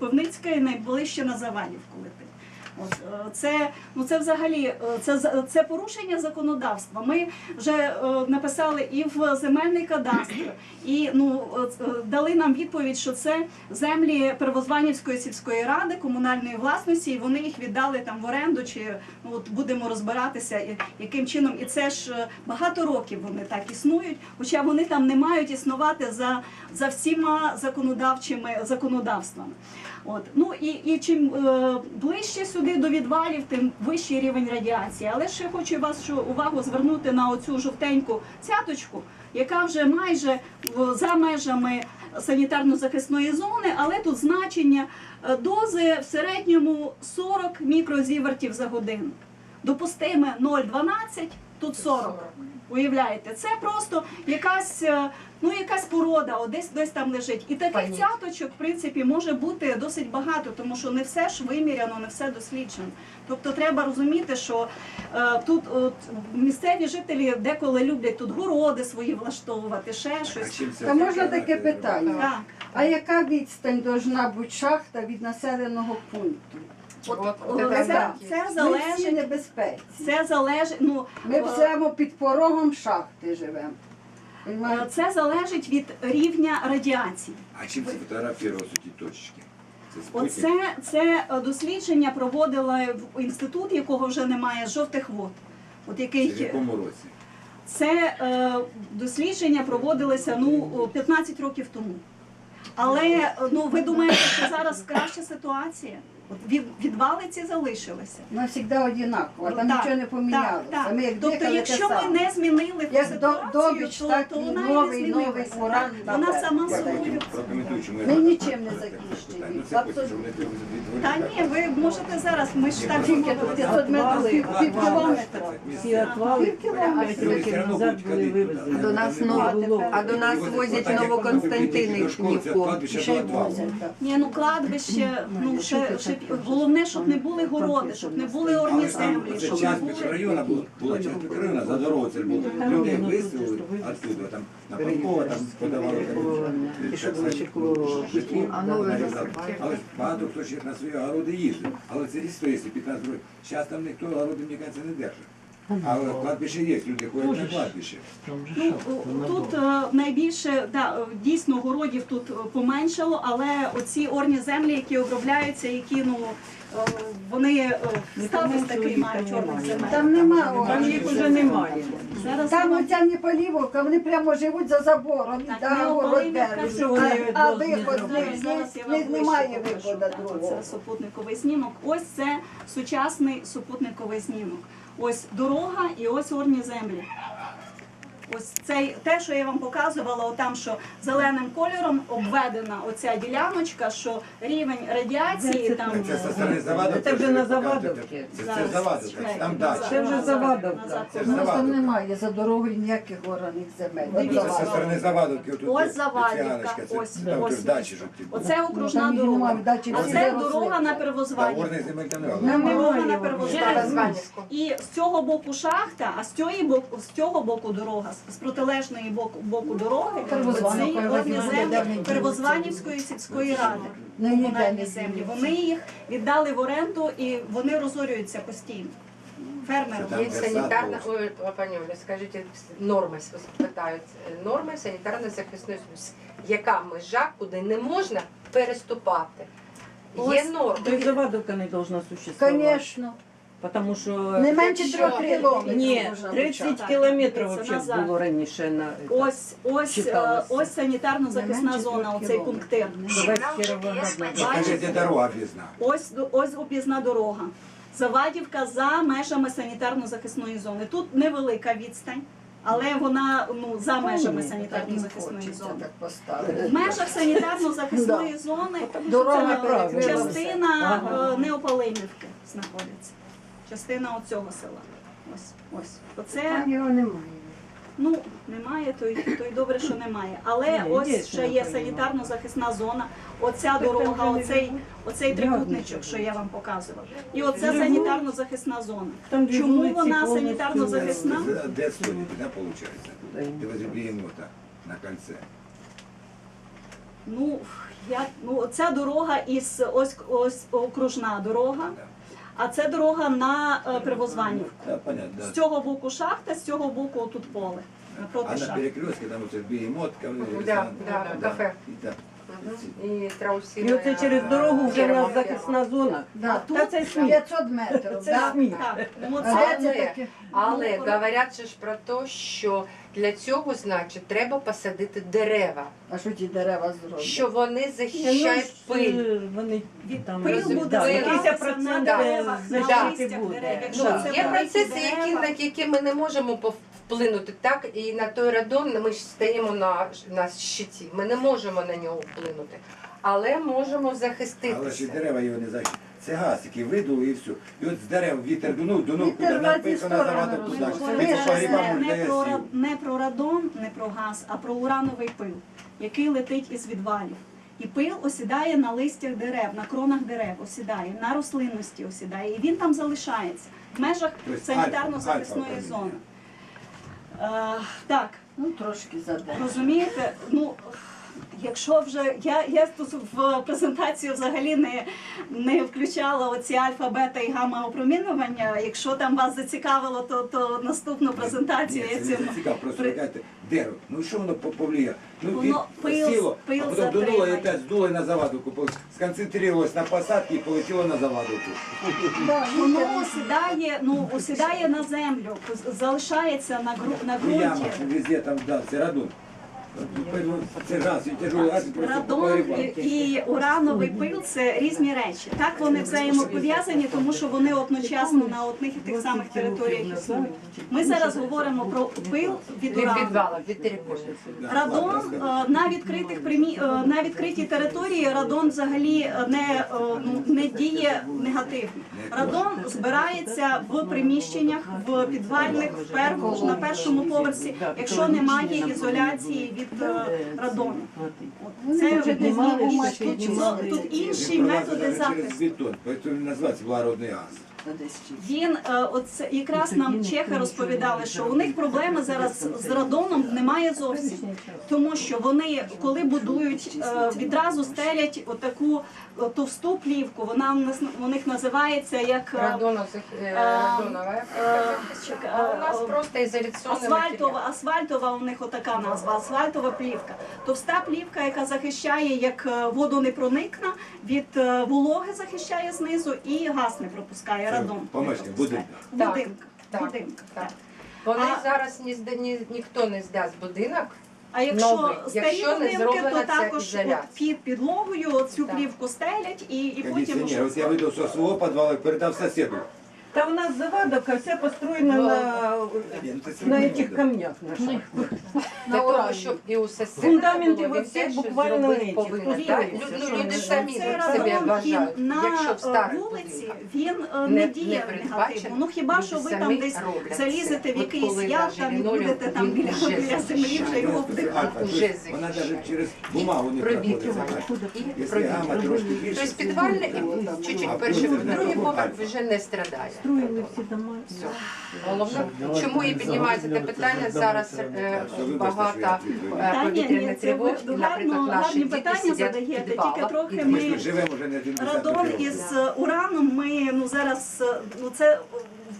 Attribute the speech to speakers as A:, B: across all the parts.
A: Пивницька і найближче на Заванівку летить. От, е, це, ну це взагалі е, це, це порушення законодавства. Ми вже е, написали і в земельний кадастр, і ну, е, дали нам відповідь, що це землі Первозванівської сільської ради комунальної власності, і вони їх віддали там в оренду, чи ну, от будемо розбиратися, яким чином. І це ж багато років вони так існують, хоча вони там не мають існувати за, за всіма законодавчими законодавствами. От. Ну і, і чим е, ближче сюди до відвалів, тим вищий рівень радіації. Але ще хочу вашу увагу звернути на оцю жовтеньку цяточку, яка вже майже за межами санітарно-захисної зони, але тут значення е, дози в середньому 40 мікрозівертів за годину. Допустиме 0,12, тут 40. Уявляєте, це просто якась, е, ну, якась порода, о, десь десь там лежить. І таких
B: Пані.
A: цяточок, в принципі, може бути досить багато, тому що не все ж виміряно, не все досліджено. Тобто треба розуміти, що е, тут от, місцеві жителі деколи люблять тут городи свої влаштовувати, ще щось.
C: Та можна таке питання?
A: Так.
C: А яка відстань должна бути шахта від населеного пункту?
A: От,
B: От,
A: о,
B: це
A: це, це
C: Ми всі
A: залежить.
C: небезпеці.
A: Це залежить. Ну
C: Ми
A: е,
C: під порогом шахти живемо.
A: е, це залежить від рівня радіації.
D: А чим це фотографувалися ті точки? Це спутник?
A: Оце це е, дослідження проводила в інститут, якого вже немає жовтих вод. От
D: Це в
A: який
D: якому році?
A: це е, дослідження проводилися ну о, 15 років тому. Але е, ну ви думаєте, що зараз краща ситуація? Від, відвали ці залишилися.
C: Воно завжди однаково, там
A: Так,
C: нічого не помінялося.
A: Так, так.
C: Ми як
A: тобто,
C: дихали,
A: якщо
C: те
A: ми не змінили
C: Як до-
A: ситуацію,
C: добіч,
A: то,
C: так
A: то
C: і
A: вона
C: новий,
A: і не
C: новий
A: змінилася.
C: уран
A: Вона сама собою.
C: Ми нічим не
D: ну, відволікали.
A: Та ні, ви можете зараз, ми ж так
C: Тільки тут 500 метрів, пів, пів кілометра.
E: Всі отвали
C: Пів кілометра.
E: 5 років назад були вивезені.
B: До нас
E: Не
B: а до нас возять Новоконстантинівку.
A: Ні, ну кладбище, ну ще, ще головне, щоб не були городи, щоб не були орні землі,
D: це
A: щоб не
D: час
A: були.
D: була, була часть мікрорайону, за дорогу це було. Людей виселили оттуда, там на Панкова, там подавали
E: І щоб було
D: житло.
B: А нове
D: нарізали. Але ж багато хто ще на свої огороди їздив. Але це різко, якщо 15 років. Зараз там ніхто огороди, мені кажеться, не держить. Але кладбище є, люди ходять на кладбище.
A: Ну, тут е, найбільше да, е, дійсно городів тут е, поменшало, але оці орні землі, які обробляються, які ну е, вони е, статус такий мають орних земель.
C: Там нема
E: Там їх вже немає.
A: Зараз
C: Там
A: вам-
C: оця Неполівовка, вони прямо живуть за забором,
A: Так,
C: там город держать.
E: що вони
C: А- А виход з
E: зробили.
C: них
A: Зараз я вам
C: в них немає
A: покажу.
C: виходу
A: Так,
C: другого.
A: Це супутниковий знімок. Ось це сучасний супутниковий знімок. Ось дорога і ось орні землі. Ось цей те, що я вам показувала, отам, що зеленим кольором обведена оця діляночка, що рівень радіації
E: Це-
A: там
D: Це со сторони Завадовки.
E: Це вже на Завадовці.
D: Це, це Завадовка,
A: чекайте,
D: там
A: назад.
E: Це вже Завадовка.
D: Це
C: нас там немає за дорогою ніяких органів земель.
A: Дивіться,
D: Це сторони Завадовки.
A: Ось Завадівка,
D: Циганочка, це
A: ось,
D: там
A: ось
D: дачі.
A: Оце окружна дорога. А це дорога на.
E: Немає
A: Дорога на
E: його.
A: І з цього боку шахта, а з цього боку, з цього боку дорога, з протилежної боку, боку дороги,
C: Первозванівка,
A: оці
C: я
A: землі Первозванівської сільської ради.
C: Ну,
A: Комунальні землі. Вони їх віддали в оренду і вони розорюються постійно. Фермери.
B: Є санітарна, ой, пані Оля, скажіть норми, питають, норми санітарно-захисної служби. Яка межа, куди не можна переступати? Є
A: Ось,
B: норми.
E: Завадовка не должна существовать.
C: Звісно.
E: Потому що
C: Не менше трьох кілометрів.
E: Ні,
C: можна
E: 30
C: почати.
E: кілометрів вообще
A: назад.
E: було раніше на
A: Ось, ось, е,
E: Читалося.
A: ось санітарно-захисна
C: менше
A: зона,
C: трьох
A: оцей
C: кілометрів.
A: пунктир.
D: Де дорога об'їзна.
A: Ось, ось об'їзна дорога. Завадівка за межами санітарно-захисної зони. Тут невелика відстань, але вона ну, за межами санітарно-захисної зони.
C: так поставити.
A: В межах санітарно-захисної зони
C: Дорога
A: це частина е, Неопалимівки знаходиться. Частина оцього села. Ось, ось. Оце,
C: його немає.
A: ну, немає, то й, то й добре, що немає. Але
E: Ні, є
A: ось ще є санітарно-захисна зона, оця дорога, оцей, оцей трикутничок, що я вам показувала. І оце санітарно-захисна зона.
E: Там
A: Чому вона санітарно-захисна?
D: Де стоїть, да, виходить? Де возле Бігемота, на кольце.
A: Ну, я, ну, ця дорога із ось, ось окружна дорога, а це дорога на е, Привозванівку.
D: Да, понятно,
A: З
D: да.
A: цього боку шахта, з цього боку тут поле.
D: А на
A: шахти.
D: перекрестке там бігемот,
B: Да, да, кафе.
D: І, да.
B: І.
E: І оце через дорогу вже в нас захисна зона.
C: Да,
A: тут
E: Та це сміх.
C: 500 метрів.
E: Це
C: да.
E: сміх.
A: Так, ну, це,
C: де?
B: Але
A: Ну,
B: говорять же ж про те, що для цього, значить, треба посадити дерева,
C: А що ті дерева зроблять?
B: що вони захищають
E: ну,
B: пиль.
E: е, Вони там
A: Пил
B: Розумію.
A: буде
B: Да,
E: якийсь процент е,
A: листях дерев.
E: Ну,
A: Якщо це
B: є
A: великі
B: процеси, які, на які ми не можемо пов- вплинути. Так, і на той радон ми ж стоїмо на, на щиті. Ми не можемо на нього вплинути. Але можемо
D: Але ж і
B: захиститися.
D: дерева його не захищають. Це газ, який видув і все. І от з дерев вітер дунув, дунув, куди
C: в
D: нам
C: разі
D: пихо на
C: сторони
D: заваду
C: розуміє.
D: туди.
A: Ми говоримо
D: по грибам
A: не, про,
D: сів.
A: не про радон, не про газ, а про урановий пил, який летить із відвалів. І пил осідає на листях дерев, на кронах дерев осідає, на рослинності осідає, і він там залишається в межах санітарно-захисної зони. Е, так,
C: Ну, трошки заде.
A: Розумієте, ну якщо вже я, я в презентацію взагалі не, не включала оці альфа, бета і гамма опромінювання. Якщо там вас зацікавило, то, то наступну презентацію
D: Ні,
A: я цим
D: не цікаво, просто
A: при-
D: кажете, дерево. Ну що воно по- повлияє? Ну,
A: Воно пил-
D: сіло,
A: пил
D: а потім дунуло і опять здуло і на завадовку. Сконцентрувалось на посадці і полетіло на завадовку.
C: Да,
A: Воно осідає, ну осідає на землю, залишається на гру на
D: Ну, яма, везде там, да, це радон. Поэтому Це газ, і тяжелий газ, і просто
A: Радон і, урановий пил це різні речі. Так вони взаємопов'язані, тому що вони одночасно на одних і тих самих територіях існують. Ми зараз говоримо про пил від урану.
B: підвала, від терикону.
A: Радон е, на відкритих примі... е, на відкритій території радон взагалі е, не, е, ну, не діє негативно. Радон збирається в приміщеннях, в підвальних, в пер- на першому поверсі, якщо немає ізоляції від е, радону. Це
C: вже не знімають,
A: тут, інші методи
D: через
A: захисту.
D: бетон, він називається благородний газ.
A: Він е, оце якраз нам чехи розповідали, що у них проблеми зараз з радоном немає зовсім, тому що вони, коли будують, е, відразу стелять отаку е, товсту плівку. Вона у них називається як
B: Радонова,
A: Асфальтова, асфальтова у них отака назва, асфальтова плівка. Товста плівка, яка захищає, як воду не проникне, від вологи захищає знизу і газ не пропускає
D: Це
A: радон.
D: помешкання, будинок.
B: Так,
A: будинках.
B: так,
A: будинках,
B: так. Вони
A: А-
B: зараз ні, зда- ні, ніхто не здасть будинок.
A: А якщо
B: Новий,
A: старі
B: якщо не
A: будинки,
B: зроблена
A: то
B: ця
A: також
B: ізоляція.
A: от під підлогою цю
B: Так.
A: плівку стелять і, і потім
D: Кондиціонер. От я вийду зі свого підвалу передав сусіду.
E: Та у нас заводовка вся построєна
B: Ну,
E: на, на этих камнях наших.
B: Для того, щоб і у сусіда
E: Фундаменти
B: теж щось
E: буквально на
B: повинен.
E: этих.
B: так?
E: Тут
B: Лю-
E: дивіться, що
B: Люди самі себе
A: він
B: вважають,
A: на
B: в
A: е,
B: старих
A: вулиці
B: будинках.
A: він е,
B: Не-
A: не
B: не
A: діє
B: передбачено.
A: негативно. Ну хіба що ви
B: Люди
A: там
B: самі
A: десь
B: роблять
A: залізете
B: це.
A: в
B: От
A: якийсь яр
B: навіть
A: там і
B: лінолеум,
A: будете там
B: він
A: біля,
B: вже
A: біля землі вже
B: захищає.
A: його вдихати.
B: Уже
D: тобто Вона навіть через бумагу не проходить.
B: І
D: Якщо
B: пробіть.
D: трошки більше,
B: Тобто підвальне і чуть-чуть перший, другий поверх вже не страдає.
E: Строїли всі дома.
B: Все. Головне, чому і піднімається те питання зараз е, багато е, повітряних
A: це
B: тривог, і,
A: гарно-
B: наприклад, наші
A: гарні
B: діти
A: питання
B: сидять в
A: задаєте,
B: підвалах.
A: тільки трохи ми-
D: Ми ж живемо вже не один
A: Радон
D: десяток
A: із
D: років.
A: ураном ми ну зараз ну це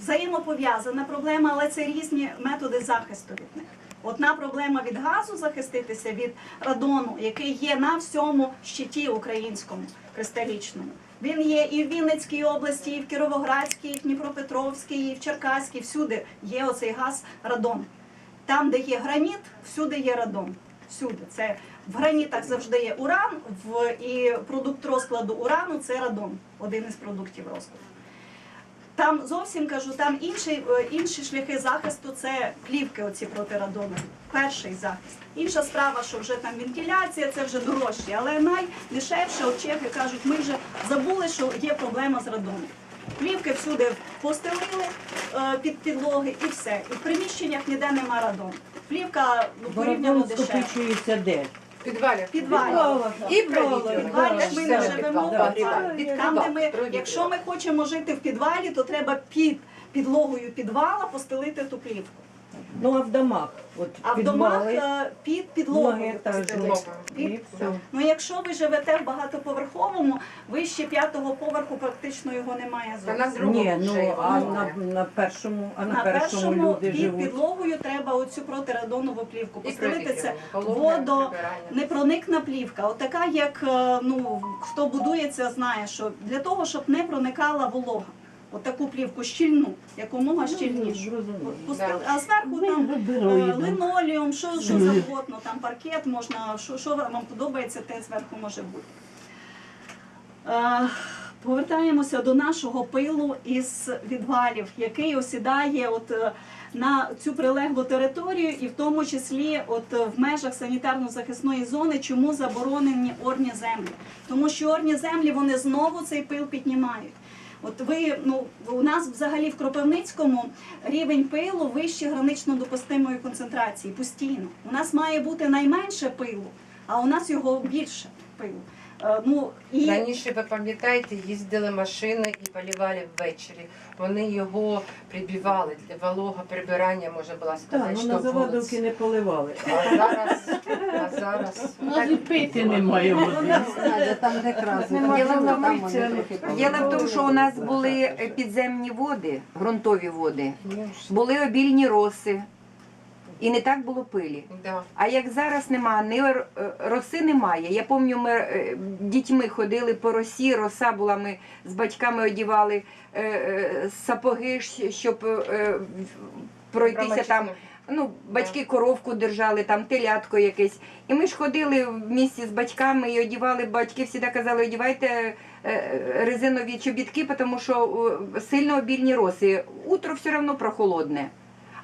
A: взаємопов'язана проблема, але це різні методи захисту від них. Одна проблема від газу захиститися від радону, який є на всьому щиті українському кристалічному. Він є і в Вінницькій області, і в Кіровоградській, і в Дніпропетровській, і в Черкаській. Всюди є оцей газ радон. Там, де є граніт, всюди є радон. Всюди. Це в гранітах завжди є уран, в і продукт розкладу урану це радон, один із продуктів розкладу. Там зовсім кажу, там інші, е, інші шляхи захисту це плівки оці протирадонові. Перший захист. Інша справа, що вже там вентиляція, це вже дорожче, але найдешевше, от чехи кажуть, ми вже забули, що є проблема з радоном. Плівки всюди постелили е, під підлоги і все. І в приміщеннях ніде нема радону. Плівка ну, порівняно
E: скопичується де?
B: Підвалі.
A: Підвалі.
B: І
A: Підвалі ми не живемо Там, де ми, якщо ми хочемо жити в підвалі, то треба під підлогою підвала постелити ту плівку.
E: Ну а в домах? От
A: А в домах е, під підлогою. Ну, якщо ви живете в багатоповерховому, вище п'ятого поверху практично його немає зовсім.
B: другому
E: Ні, ну а на, на першому, а на,
A: На
E: першому,
A: першому
E: люди
A: під
E: живуть.
A: підлогою треба оцю протирадонову плівку
B: І
A: постелити. Це водо непроникна плівка. От така, як е, ну хто будується, знає, що для того, щоб не проникала волога. От плівку щільну, якомога щільнішу.
B: Да.
A: А зверху там е, линолеум, що, що завгодно, там паркет можна, що, що вам подобається, те зверху може бути. Е, Повертаємося до нашого пилу із відвалів, який осідає от е, на цю прилеглу територію, і в тому числі от в межах санітарно-захисної зони, чому заборонені орні землі. Тому що орні землі вони знову цей пил піднімають. От ви ну у нас взагалі в Кропивницькому рівень пилу вище гранично допустимої концентрації постійно. У нас має бути найменше пилу, а у нас його більше пилу. Ну і
B: Раніше, ви пам'ятаєте, їздили машини і полівали ввечері. Вони його прибивали. Для волого прибирання, можна було сказати,
E: ну
B: що
E: на заводовки не поливали.
B: А зараз, а зараз
E: і пити немає води.
C: Там де.
F: Діло в тому,
C: Там вони трохи
F: Діло в тому, що у нас були підземні води, ґрунтові води, були обільні роси, і не так було пилі.
B: да.
F: А як зараз нема, ні е, роси немає. Я пам'ятаю, ми е, дітьми ходили по росі, роса була, ми з батьками одівали е, е, сапоги, щоб е, пройтися там. Ну, батьки коровку держали, там телятко якесь. І ми ж ходили в місті з батьками і одівали, батьки завжди казали, одівайте резинові чобітки, тому що сильно обільні роси. Утро все одно прохолодне.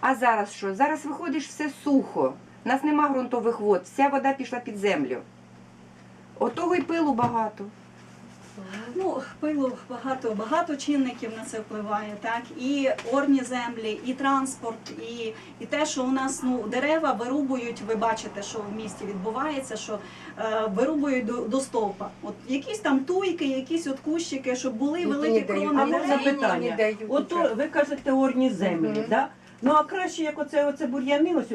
F: А зараз що? Зараз виходиш все сухо. У нас нема ґрунтових вод, вся вода пішла під землю. Отого й пилу багато.
A: ну пилу багато багато чинників на це впливає. Так і орні землі, і транспорт, і, і те, що у нас ну дерева вирубують. Ви бачите, що в місті відбувається, що е, вирубують до, до стовпа. От якісь там туйки, якісь от кущики, щоб були великі крони.
E: А
B: Ні,
E: можна
B: ні, ні,
E: питання?
B: не дають
E: От ви кажете орні землі,
B: Мгм.
E: да? Ну а краще, як оце, оце бур'яни ось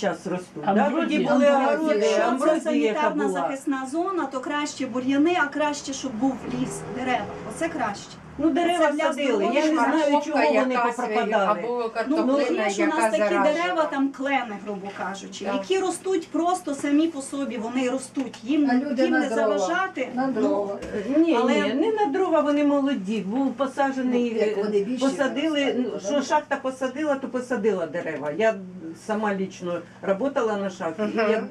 E: зараз ростуть. Да?
G: Амброзія.
E: Тоді були
G: Амброзія.
E: огороди,
A: Якщо це
E: амброзія, яка
A: санітарна
E: була.
A: захисна зона, то краще бур'яни, а краще, щоб був ліс, дерева. Оце краще.
E: Ну дерева
A: Це
E: садили. Я не знаю, чого вони
B: якась,
E: попропадали.
B: Або
A: Ну,
B: картоплина,
A: є ж у
B: яка
A: нас такі
B: заражена.
A: дерева, там клени, грубо кажучи,
B: Так.
A: які ростуть просто самі по собі, вони ростуть. Їм,
C: А люди
A: їм
C: на
A: не
C: дрова.
A: заважати.
C: На
A: Ну,
C: дрова.
E: Ні,
A: Але-
E: ні, не на дрова вони молоді. Був посаджений,
C: Ну, як вони більші
E: посадили,
C: виростають,
E: ну, що
C: да.
E: шахта посадила, то посадила дерева. Я сама лічно працювала на шахті. Я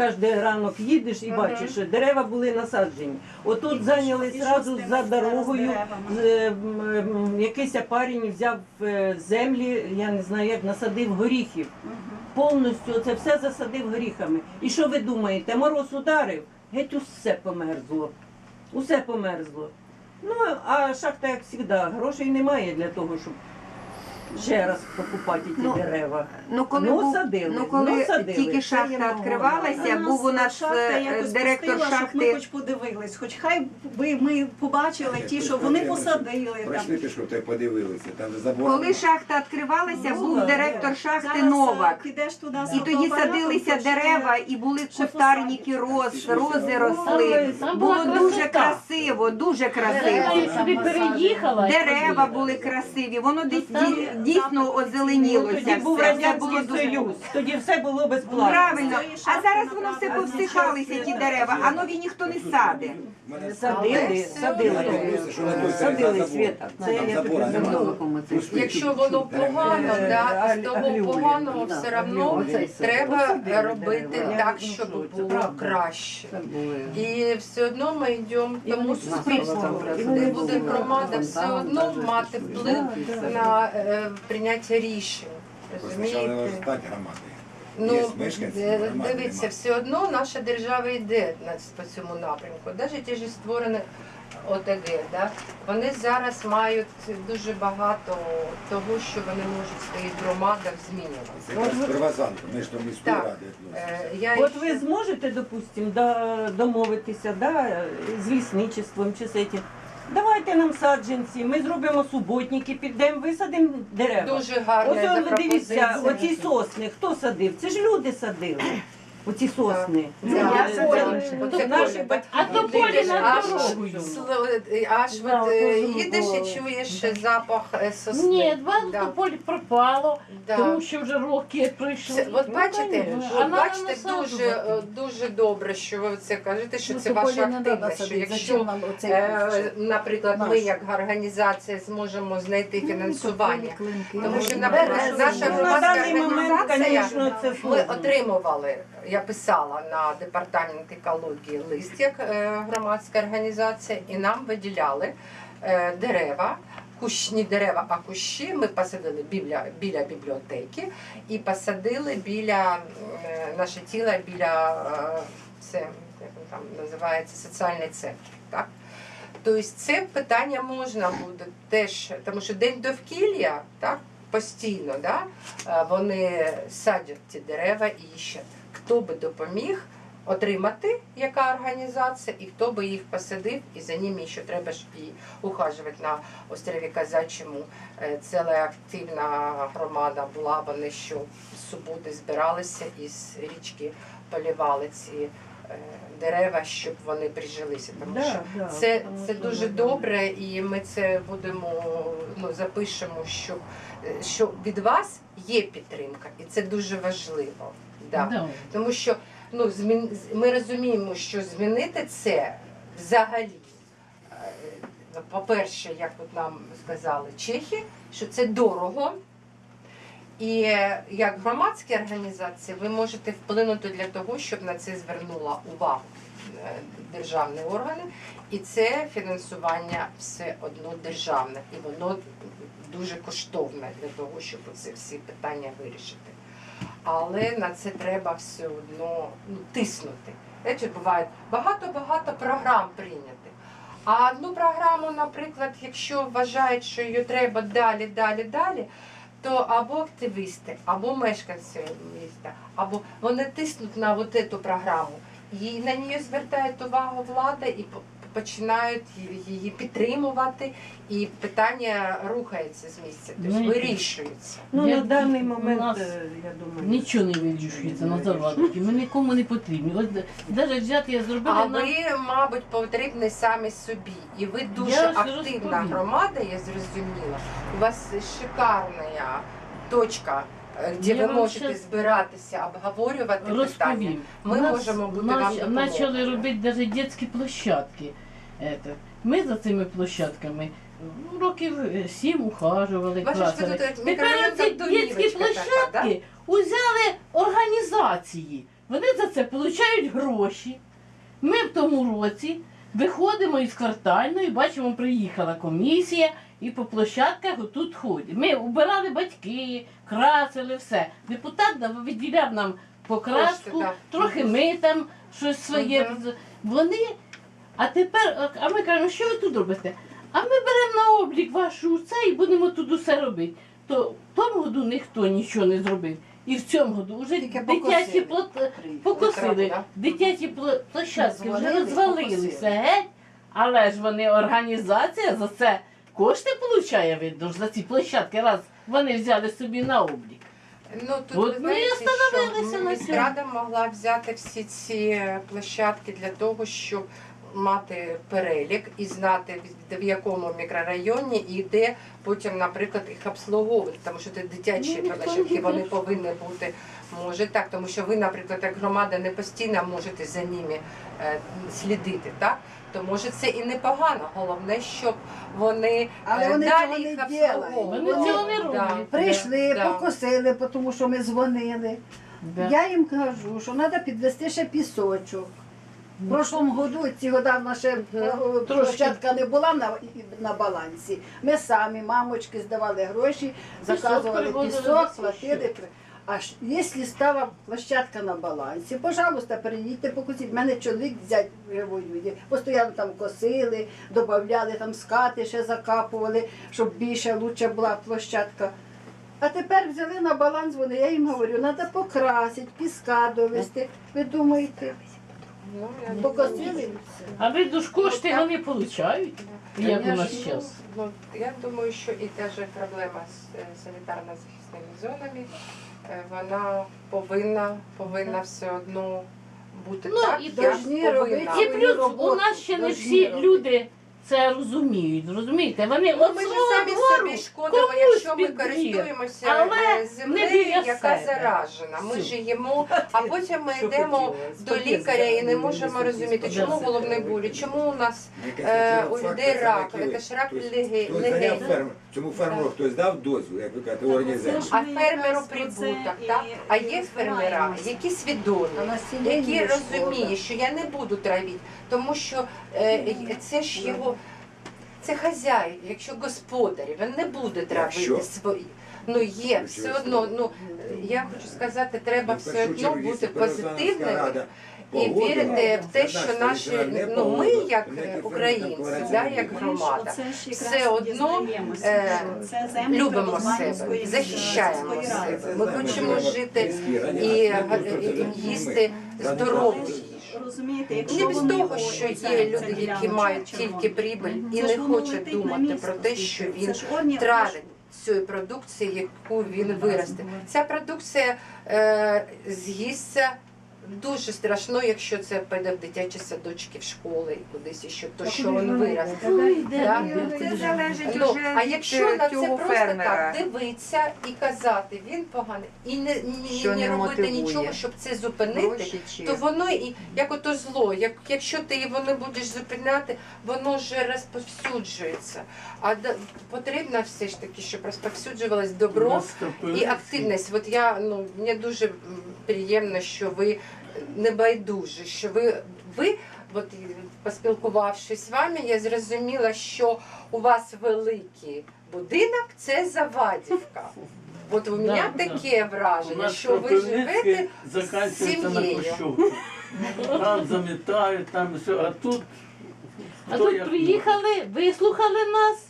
E: кожен ранок їдеш і бачиш, що дерева були насаджені. Отут зайняли зразу за дорогою. М, м, Якийсь парень взяв е, землі, я не знаю як, насадив горіхів. Повністю це все засадив горіхами. І що ви думаєте? Мороз ударив, геть усе померзло. Усе померзло. Ну, а шахта, як завжди, грошей немає для того, щоб ще раз покупати ті
F: Ну,
E: дерева.
F: Ну, коли,
E: Ну,
F: був,
E: садили,
F: ну, коли
E: ну, садили,
F: тільки
E: це я
F: шахта відкривалася,
A: Нас
F: був у нас
A: шахта
F: е,
A: якось
F: директор
A: пустила, щоб ми
F: шахти.
A: хоч подивились. Хоч хай би ми побачили ті, що вони посадили там.
D: Пройшли пішов, то й подивилися. Там забор.
F: Коли шахта відкривалася,
E: Ну,
F: був
E: да,
F: директор шахти
A: Зараз, е,
F: Новак.
A: підеш туди з
F: І тоді
A: фотоапаратом,
F: садилися
A: хоч,
F: дерева,
A: е,
F: і були
A: ще
F: кустарники роз, рози росли.
G: Там
F: Було
G: була
F: дуже
G: красота.
F: красиво, дуже
G: Я
F: красиво.
G: переїхала.
F: Дерева були красиві, воно десь ді- дійсно
E: Ну,
F: озеленілося.
E: тоді був
F: все, все було
E: радянський
F: дуже
E: союз, тоді все було безплатно.
F: правильно. А зараз воно все
A: направили.
F: повстихалися, ті дерева, а нові ніхто не садить.
E: Садили, садили. Садили. Світа. Це я тобі забула.
B: Якщо воно погано, да, з того поганого все одно треба робити так, щоб було краще. І все одно ми йдемо тому
E: вони
B: суспільству, де буде громада все одно мати вплив на е, прийняття рішень. Розумієте?
D: стати громадою.
B: Ну,
D: мешканці, громади
B: дивіться,
D: нема.
B: все одно наша держава йде на- по цьому напрямку. Навіть ті ж створені ОТГ, да? вони зараз мають дуже багато того, що вони можуть в своїх громадах змінювати.
D: Це якраз привазанка, ми ж до міської
B: Так.
D: ради.
B: Е, Я
E: От
B: ще-
E: ви зможете, допустим, да, домовитися да, з лісничеством чи з этим, Давайте нам саджанці, ми зробимо суботники, підемо, висадимо дерева.
B: Дуже гарна
E: Ось дивіться, оці сосни, хто садив? Це ж люди садили. Оці сосни. Люди
B: Я
E: садили.
B: Оце
E: наші батьки.
G: А то полі над
B: Аж,
G: дорогою.
B: аж
C: Да,
B: от, е, їдеш і чуєш запах е, сосни.
G: Ні,
B: Да.
G: два полі пропало,
B: Да.
G: тому що вже роки пройшли.
B: Це, от бачите,
G: Ну,
B: от бачите дуже, е, дуже добре, що ви це кажете, що
C: Ну,
B: це ваша активність. Що якщо
C: нам оцей
B: Е? Наприклад, ми
C: Наш.
B: як організація зможемо знайти
C: Ну,
B: фінансування. Тому що,
C: Ну,
B: наприклад, наша
E: Ну,
B: громадська
E: даний момент,
B: організація,
E: звісно, це
B: Ми
E: сложно.
B: отримували, я писала на департамент екології лист як е, громадська організація, і нам виділяли е, дерева. Кущні дерева, а кущі ми посадили біля, біля бібліотеки і посадили біля е, наше тіло, біля це як там називається соціальний центр. Так? Тобто це питання можна буде теж, тому що день довкілля, так, постійно, да, вони садять ці дерева і ще хто би допоміг отримати, яка організація, і хто би їх посадив, і за ними ще треба ж і ухажувати на острові Казачому. Е, Ціла активна громада була, вони що в суботи збиралися і з річки полівали ці е, дерева, щоб вони прижилися. Тому що
E: Да, да,
B: це, це дуже добре, і ми це будемо ну, запишемо, що, е, що від вас є підтримка, і це дуже важливо. Да.
G: Да.
B: Тому що ну, змін... ми розуміємо, що змінити це взагалі. е, По-перше, як от нам сказали чехи, що це дорого. І е, як громадські організації ви можете вплинути для того, щоб на це звернула увагу е, державні органи, і це фінансування все одно державне, і воно дуже коштовне для того, щоб ці всі питання вирішити. Але на це треба все одно ну, тиснути. Знаєте, буває багато-багато програм прийняти. А одну програму, наприклад, якщо вважають, що її треба далі, далі, далі, то або активісти, або мешканці міста, або вони тиснуть на цю програму, і на неї звертають увагу влада і починають її підтримувати, і питання рухається з місця, тобто
G: Ну,
B: вирішується.
E: Ну,
G: Я-
E: на даний момент,
G: нас
E: е, я думаю,
G: Нічого не вирішується на заводці. Ми нікому не потрібні. Ось навіть взяти я зробила
B: А
G: нам.
B: ви, мабуть, потрібні самі собі. І ви дуже
G: Я
B: активна громада, я зрозуміла. У вас шикарна точка, де
G: Я
B: ви
G: вам
B: можете
G: щас
B: збиратися, обговорювати питання.
G: Розповім.
B: Ми
G: Нас-
B: можемо бути
G: нас-
B: вам допомогою.
G: Почали робити навіть дитячі площадки. Это. Ми за цими площадками ну, років е, сім ухажували,
B: Бачиш, ви тут як
G: Тепер ці дитячі
B: домівочка така, да?
G: площадки узяли організації. Вони за це отримують гроші. Ми в тому році виходимо із квартальної, бачимо, приїхала комісія і по площадках отут ходять. Ми убирали батьки, красили все. Депутат виділяв нам покраску,
B: Кошти,
G: трохи ми там щось своє. Вони. А тепер, а ми кажемо, що ви тут робите? А ми беремо на облік вашу це і будемо тут усе робити. То в тому году ніхто нічого не зробив. І в цьому году вже
C: Тільки
G: дитячі
C: покосили.
G: Покосили,
B: да?
G: дитячі пло- площадки вже
C: Розвалили,
G: розвалилися
C: покосили.
G: геть. Але ж вони організація за це кошти получає, видно ж, за ці площадки, раз вони взяли собі на облік.
B: Ну тут
G: От
B: ви
G: ми
B: знаєте,
G: остановилися
B: що
G: на
B: міськрада могла взяти всі ці площадки для того, щоб мати перелік і знати в якому мікрорайоні і де потім, наприклад, їх обслуговувати, тому що це дитячі
G: Ну, ніхто
B: площадки, вони повинні бути. Може так, тому що ви, наприклад, як громада не постійно можете за ними е, слідити, так? То може це і непогано. Головне, щоб вони
C: Але
B: е,
C: вони
B: далі
C: цього не
B: їх
C: ділають.
B: обслуговували.
G: Вони цього не
B: Да,
G: роблять.
C: Прийшли,
B: да.
C: покосили, тому що ми дзвонили.
G: Да.
C: Я їм кажу, що треба підвести ще пісочок. В прошлому году, ці года наша е, площадка не була на, на балансі. Ми самі, мамочки, здавали гроші, заказували
G: привозили
C: пісок,
G: на
C: платили. А якщо стала площадка на балансі, пожалуйста, приїдьте покусіть. У мене чоловік зять вже воює. Постійно там косили, додавали там скати, ще закапували, щоб більше, лучше була площадка. А тепер взяли на баланс вони, я їм говорю, треба покрасити, піска довести. Ви думаєте,
B: Ну,
C: Покосили.
G: А ви ж кошти вони получають, як у нас зараз.
B: Ну, я думаю, що і та же проблема з е, санітарно-захисними зонами, вона повинна, повинна все одно бути
G: Ну,
B: так,
G: і
B: як
C: робити
B: повинна.
G: І плюс у нас ще не всі люди це розуміють. Розумієте? Вони
B: Ну,
G: от
B: ми ж
G: свого
B: самі
G: двору
B: собі шкодимо,
G: комусь
B: якщо ми користуємося
G: Але
B: е,
G: не
B: землею,
G: біля
B: яка
G: себе.
B: заражена. Ми
G: Всю.
B: живемо, а потім ми
E: Що
B: йдемо
E: хотіла?
B: до
E: Спокійно.
B: лікаря і не можемо
E: Спокійно.
B: розуміти, чому
G: Да.
B: головний болі, чому у нас е, у людей рак, це ж рак
D: Тобто,
B: леге- легень.
D: фермер, цьому фермеру хтось дав дозвіл, як ви кажете, організацію.
B: А фермеру прибуток, так? А є фермера, які свідомі, які розуміють, що я не буду травити, тому що е, це ж його, це хазяїн, якщо господар, він не буде
D: Якщо?
B: травити свої. Ну є, все одно, ну я хочу сказати, треба
D: Ну,
B: все одно
D: чергу,
B: бути позитивними. І вірити в те, що наші, ну ми, як українці, да, як громада, все одно, е, любимо себе, захищаємо себе. Ми хочемо жити і,
D: не
B: і- і їсти
D: ми.
A: Розумієте,
B: Не
A: якщо
B: без
A: вони
B: того, що є люди, які мають тільки прибиль і не хочуть думати про те, що він травить цієї продукції, яку він виросте. Ця продукція е, з'їсться дуже страшно, якщо це піде в дитячі садочки, в школи і кудись ще, то що він виросте.
G: Ой,
B: Да.
F: Це залежить
B: Ну,
F: уже
B: а
F: від
B: якщо
F: е,
B: на це
F: цього
B: просто
F: фермера.
B: так дивитися і казати, він поганий, і не, ні-
F: Що
B: не
F: не
B: робити
F: мотивує.
B: нічого, щоб це зупинити,
F: Гроші чи
B: то воно і як ото зло, як, якщо ти його не будеш зупиняти, воно вже розповсюджується. А да- потрібно все ж таки, щоб розповсюджувалось добро і активність. От я ну мені дуже м, приємно, що ви не байдужі, що ви ви. От поспілкувавшись з вами, я зрозуміла, що у вас великий будинок це Завадівка. От у мене
G: да.
B: таке
H: У
B: враження,
H: нас
B: що ви живете
H: заканчивается
B: сім'єю.
H: Там заметают, там все, а тут
G: А тут
H: як
G: приїхали, вислухали нас,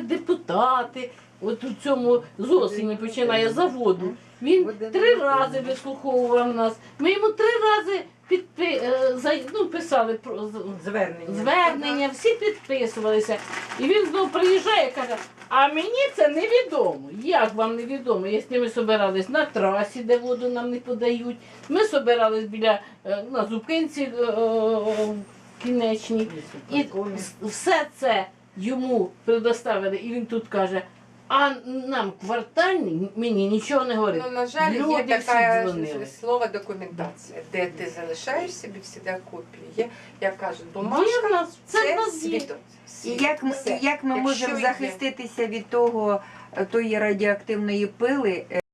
G: депутати. От у цьому з осені починає заводу. Він три рази вислуховував нас. Ми йому три рази підпи... е, за- ну, писали про з-
F: звернення.
G: звернення, всі підписувалися. І він знову приїжджає і каже, а мені це невідомо. Як вам невідомо? Якщо ми собирались на трасі, де воду нам не подають, ми собирались біля е, на зупинці е, е, кінечній. І с- все це йому предоставили, і він тут каже, а нам квартальні мені нічого не говорить.
B: Ну, на жаль, є
G: Люди є
B: така
G: слова
B: слово документація, де ти залишаєш собі завжди копію. Є, як кажуть, бумажка
G: це,
B: це
G: нас є.
B: свідок.
F: І як ми, як ми
B: Якщо
F: можемо
B: є-
F: захиститися від того, е, тої радіоактивної пили, е,